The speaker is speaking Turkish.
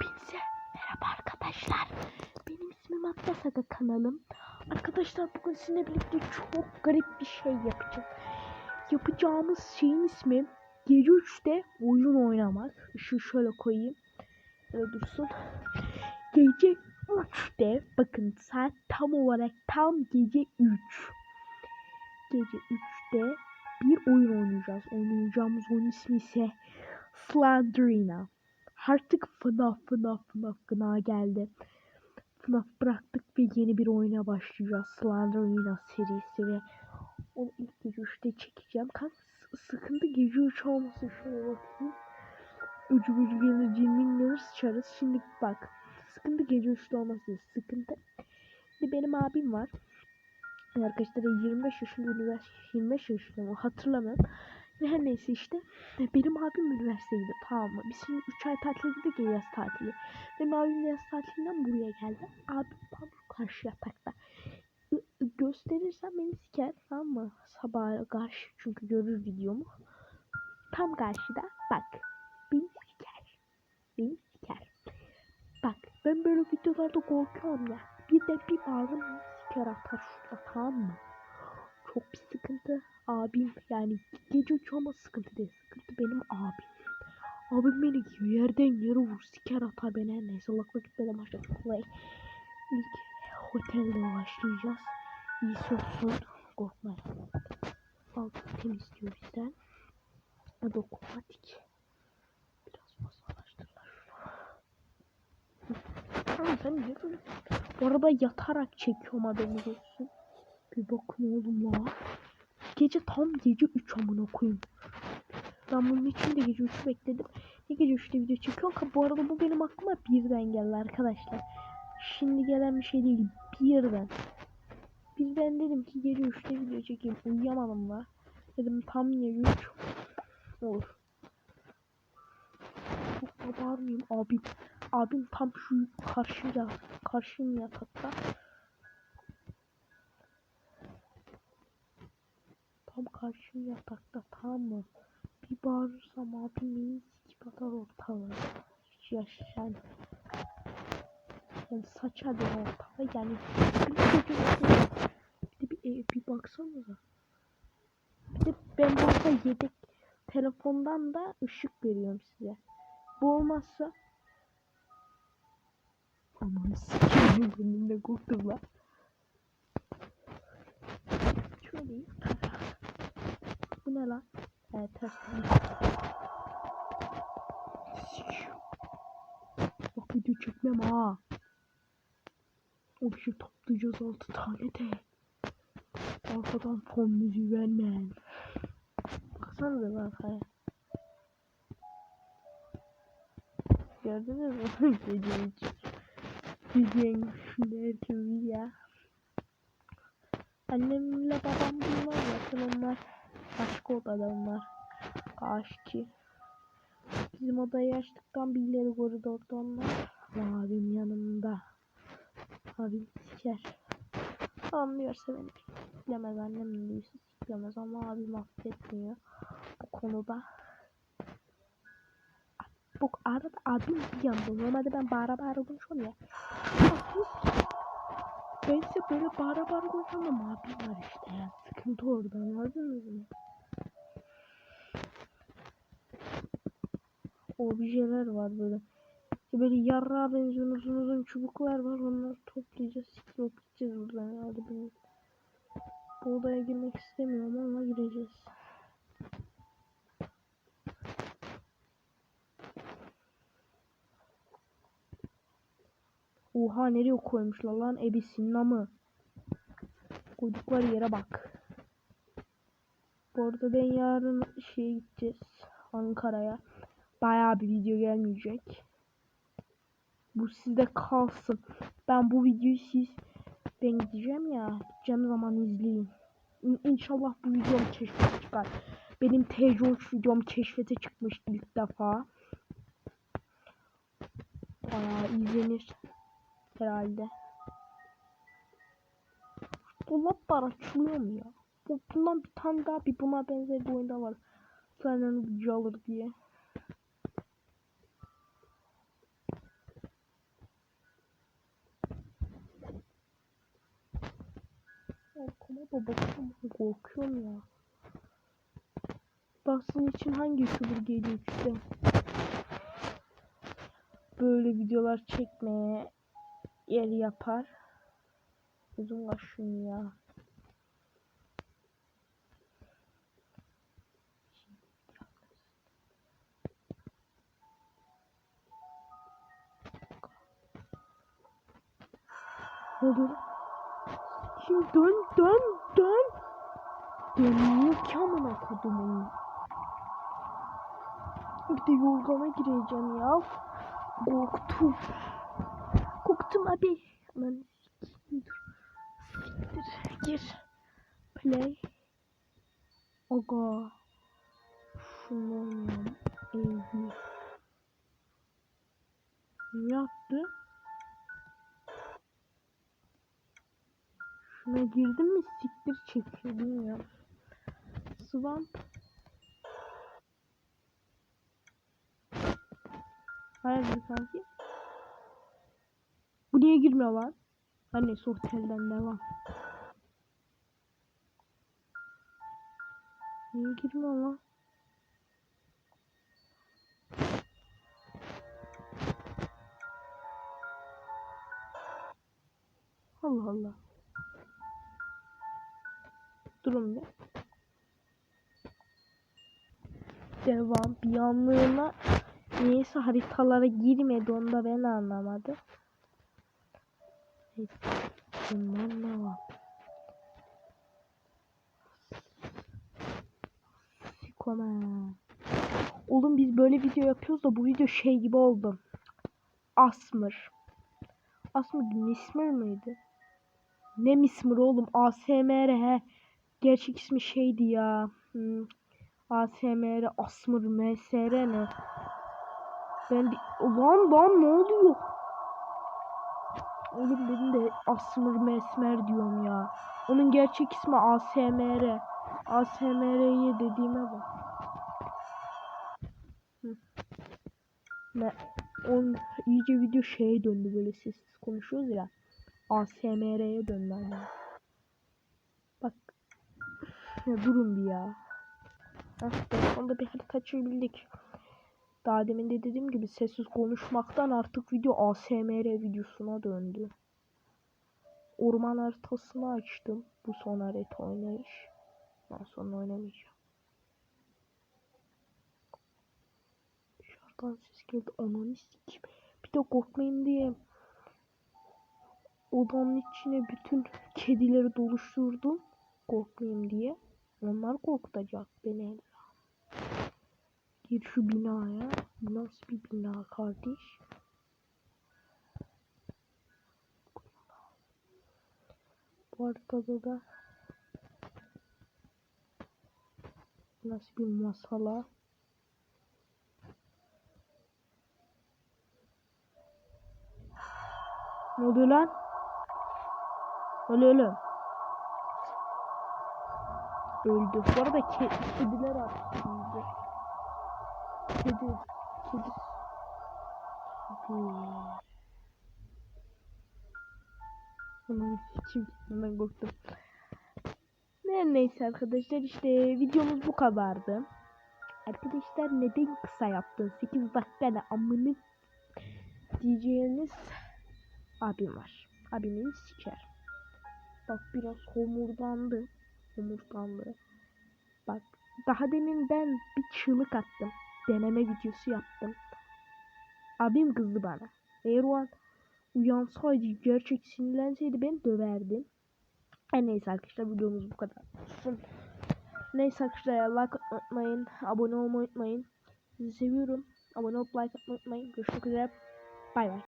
Hepinize merhaba arkadaşlar. Benim ismim Atlas Aga kanalım. Arkadaşlar bugün sizinle birlikte çok garip bir şey yapacağız. Yapacağımız şeyin ismi gece 3'te oyun oynamak. Işığı şöyle koyayım. Böyle dursun. Gece 3'te bakın saat tam olarak tam gece 3. Gece 3'te bir oyun oynayacağız. Oynayacağımız oyun ismi ise Slenderina. Artık FNAF FNAF FNAF gına geldi. FNAF bıraktık ve yeni bir oyuna başlayacağız. Slenderina serisi ve onu ilk gece 3'te çekeceğim. Kanka sıkıntı gece 3 olmasın. Şöyle bakayım. Ucu bucu gelir cimmin gelir sıçarız. Şimdi bak. Sıkıntı gece 3'te olmasın. Sıkıntı. Şimdi benim abim var. Arkadaşlar 25 yaşında üniversite 25 yaşında mı hatırlamıyorum. Ve her neyse işte e, benim abim üniversiteye gidiyor tamam mı? Biz şimdi 3 ay tatile gittik ya yaz tatili. Benim abim yaz tatilinden buraya geldi. Abim tam karşı yatakta. Gösterirsem beni siker tamam mı? Sabaha karşı çünkü görür videomu. Tam karşıda bak. Beni siker. Beni siker. Bak ben böyle videolarda korkuyorum ya. Bir de bir bağırım siker atar şurada tamam mı? Çok bir sıkıntı. Abim yani gece üç ama sıkıntı değil. Sıkıntı benim abim. Abim beni yerden yere vur siker atar beni her neyse. Lakla gitmeden başladık kolay. İlk otelde başlayacağız. İyisi olsun. Korkmayın. Altı temiz diyor bizden. Dokunmatik. Biraz masalaştırlar. Ama sen böyle? Bu arada yatarak çekiyorum haberiniz olsun. Bir bakın oğlum la. Gece tam gece 3 amına koyayım. Ben bunun için de gece 3 bekledim. Ne gece 3'te video çekiyorum ki bu arada bu benim aklıma birden geldi arkadaşlar. Şimdi gelen bir şey değil birden. Birden dedim ki gece 3'te video çekeyim. Uyuyamadım da. Dedim tam gece 3 olur. Çok da bağırmayayım abim. Abim tam şu karşıya karşım yatakta. Tam karşım yatakta tamam mı? Bir bağırırsam abim beni sikip atar ortalığı. Hiç yaşayan. Yani saçar beni ortalığı yani. Bir de bir, bir, bir, bir baksanıza. Bir de ben burada yedek telefondan da ışık veriyorum size. Bu olmazsa Aman sikeyim bunun ne korktum. Yutarak. Bu ne lan? Evet ters. Bak video çekmem ha. O bir şey toplayacağız altı tane de. Arkadan fon müziği vermeyin. Baksanıza arkaya. Gördünüz mü? Gece üç. Videonun şimdi herkes ya. Annemle babam bunlar zaten onlar başka odada onlar. Aşki. Bizim odayı açtıktan bir ileri koridorda onlar. Abim yanımda. Abim siker. Anlıyorsa beni siklemez. Annem duysa siklemez ama abim affetmiyor. Bu konuda. Bu arada abim bir yandı. Normalde ben bağıra bağıra konuşuyorum ya. Ben ise böyle bağıra bağıra konuşuyorum ama abim var işte ya. Sıkıntı orada anladınız mı? Objeler var böyle. İşte böyle yarrağa benziyor uzun uzun çubuklar var. Onları toplayacağız. Sikilop gideceğiz buradan herhalde. Bu odaya girmek istemiyorum ama gireceğiz. Oha nereye koymuşlar lan ebisinin amı. Koydukları yere bak. Bu arada ben yarın şeye gideceğiz. Ankara'ya. Bayağı bir video gelmeyecek. Bu sizde kalsın. Ben bu videoyu siz ben gideceğim ya. Gideceğim zaman izleyin. İn- İnşallah bu videom keşfete çıkar. Benim TC3 videom keşfete çıkmış ilk defa. Bayağı izlenir herhalde. Dolaplar açılıyor mu ya? Bundan bir tane daha bir buna benzer bir oyunda var. Senden gücü alır diye. Arkama da bakıyorum korkuyorum ya. Baksın için hangi youtuber geliyor işte. Böyle videolar çekmeye yer yapar. Uzun şunu ya. Lan? Şimdi dön dön dön. Dönmüyor ki amına kodumun. Bir de yorgana gireceğim ya. Korktum. Korktum abi. Aman dur. Siktir. Gir. Play. Aga. Şunu oynayalım. Evi. Ne yaptı? Şuna girdim mi siktir çekiyor bilmiyorum. Swamp. Hayırdır sanki? Niye girmiyor lan? Her neyse otelden devam. Niye girmiyor lan? Allah Allah. Durun bir. Devam. Bir anlığına neyse haritalara girmedi onu da ben anlamadım. Var? Sikomen. Oğlum biz böyle video yapıyoruz da bu video şey gibi oldu. Asmır. Asmır Mismir mıydı? Ne Mismir oğlum? ASMR he. Gerçek ismi şeydi ya. Hmm. ASMR, Asmır, MSR ne? Ben bir... Lan lan ne oluyor? Oğlum dedim de Asmır Mesmer diyorum ya. Onun gerçek ismi ASMR. ASMR'ye dediğime bak. Ne? On iyice video şeye döndü böyle sessiz konuşuyoruz ya. ASMR'ye döndü ama. Bak. Ya durun bir ya. Heh, sonunda bir harita açabildik. Daha demin de dediğim gibi sessiz konuşmaktan artık video ASMR videosuna döndü. Orman haritasını açtım. Bu son harita oynayış. Ben sonra oynamayacağım. Dışarıdan ses geldi. Ananı sikeyim. Bir de korkmayın diye odanın içine bütün kedileri doluşturdum. Korkmayayım diye. Onlar korkutacak beni. Gir şu binaya. Nasıl bir bina kardeş? Bu haritada da nasıl bir masala? Ne oluyor lan? Öyle öyle. Öldü. Bu arada ke kediler attı. Kedi. Kedi. Kedi. Hemen kim? Hemen korktum. Ne neyse arkadaşlar işte videomuz bu kadardı. Arkadaşlar neden kısa yaptın? 8 dakika ne amını diyeceğiniz abim var. Abimin siker. Bak biraz homurdandı. Homurdandı. Bak daha demin ben bir çığlık attım. Deneme videosu yaptım. Abim kızdı bana. Eğer o an uyansaydı gerçek sinirlenseydi ben döverdim. E neyse arkadaşlar videomuz bu kadar. Neyse arkadaşlar like unutmayın. Abone olmayı unutmayın. Sizi seviyorum. Abone olup like atmayı unutmayın. Görüşmek üzere. Bay bay.